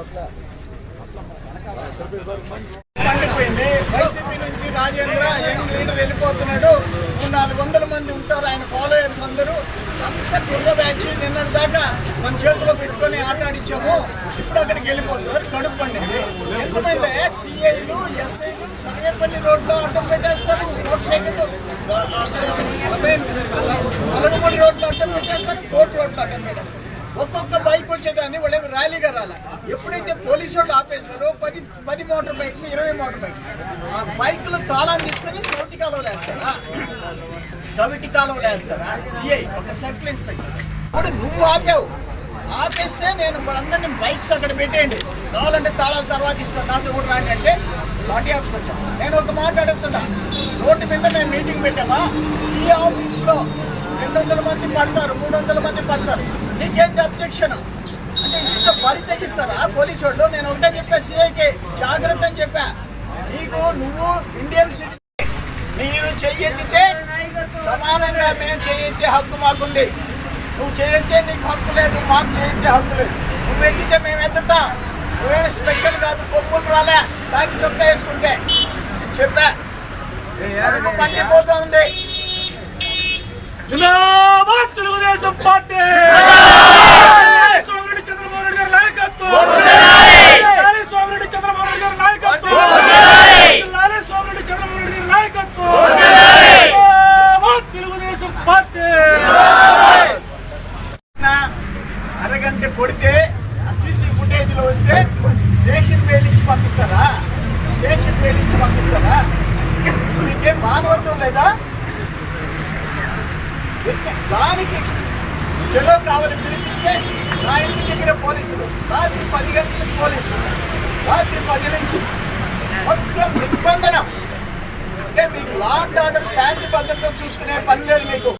Butler. పండిపోయింది. YCP నుంచి Rajendra young leader వెళ్ళిపోతున్నాడు. నాలుగు వందల మంది ఉంటారు ఆయన ఫాలోయర్స్ అందరూ. అంత కుర్ర బ్యాచ్. నిన్నటి దాకా మన చేతిలో పెట్టుకొని ఆట ఆడించాము. ఇప్పుడు అక్కడికి వెళ్ళిపోతున్నారు. కడుపు పండింది. ఎంతమంది సిఐలు ఎస్ఐలు సర్వేపల్లి రోడ్లో అడ్డం పెట్టేస్తారు. మోటార్ సైకిల్ అక్కడ అడ్డం పెట్టేస్తారు. కోర్టు రోడ్లో అడ్డం పెట్టేస్తారు. ఒక్కొక్క వచ్చేదాన్ని వాళ్ళు ర్యాలీగా రాలే. ఎప్పుడైతే పోలీసు వాళ్ళు ఆపేశారో పది పది మోటార్ బైక్స్ ఇరవై మోటార్ బైక్స్. ఆ బైక్లు తాళాన్ని తీసుకొని సౌటి కాలువలు వేస్తారా? సౌటి కాలువలు వేస్తారా? సిఐ ఒక సర్కిల్ ఇన్స్పెక్టర్. ఇప్పుడు నువ్వు ఆపావు. ఆపేస్తే నేను వాళ్ళందరినీ బైక్స్ అక్కడ పెట్టేయండి. కావాలంటే తాళాల తర్వాత ఇస్తాను. నాతో కూడా రాండి అంటే పార్టీ ఆఫీస్కి వచ్చాను నేను ఒక మాట అడుగుతున్నా. రోడ్డు మీద మేము మీటింగ్ పెట్టామా? ఈ ఆఫీస్లో రెండు వందల మంది పడతారు మూడు వందల మంది పడతారు. నీకేంటి అబ్జెక్షన్? అంటే ఇంత బరి తెగిస్తారా పోలీసు వాళ్ళు నేను ఒకటే చెప్పా సిఐకి. జాగ్రత్త అని చెప్పా. నీకు నువ్వు ఇండియన్ సిటీ మీరు చెయ్యెత్తితే సమానంగా మేము చేయెత్తే హక్కు మాకుంది. నువ్వు చేయెత్తే నీకు హక్కు లేదు మాకు చేయెత్తే హక్కు లేదు. నువ్వు ఎత్తితే మేము ఎత్తుతాం. నువ్వేమి స్పెషల్ కాదు కొమ్ములు రాలే తాకి చొక్కా వేసుకుంటే. చెప్పా. కడుపు మండిపోతా ఉంది తెలుగుదేశం పార్టీ! పంపిస్తారా? స్టేషన్ వెళ్ళించి పంపిస్తారా? మీకేం మానవత్వం లేదా? దానికి చెలో కావాలి పిలిపిస్తే నా ఇంటి దగ్గర పోలీసులు రాత్రి పది గంటలకు పోలీసులు. రాత్రి పది నుంచి మొత్తం దిగ్బంధనం అంటే మీకు లా అండ్ ఆర్డర్ శాంతి భద్రత చూసుకునే పని లేదు మీకు.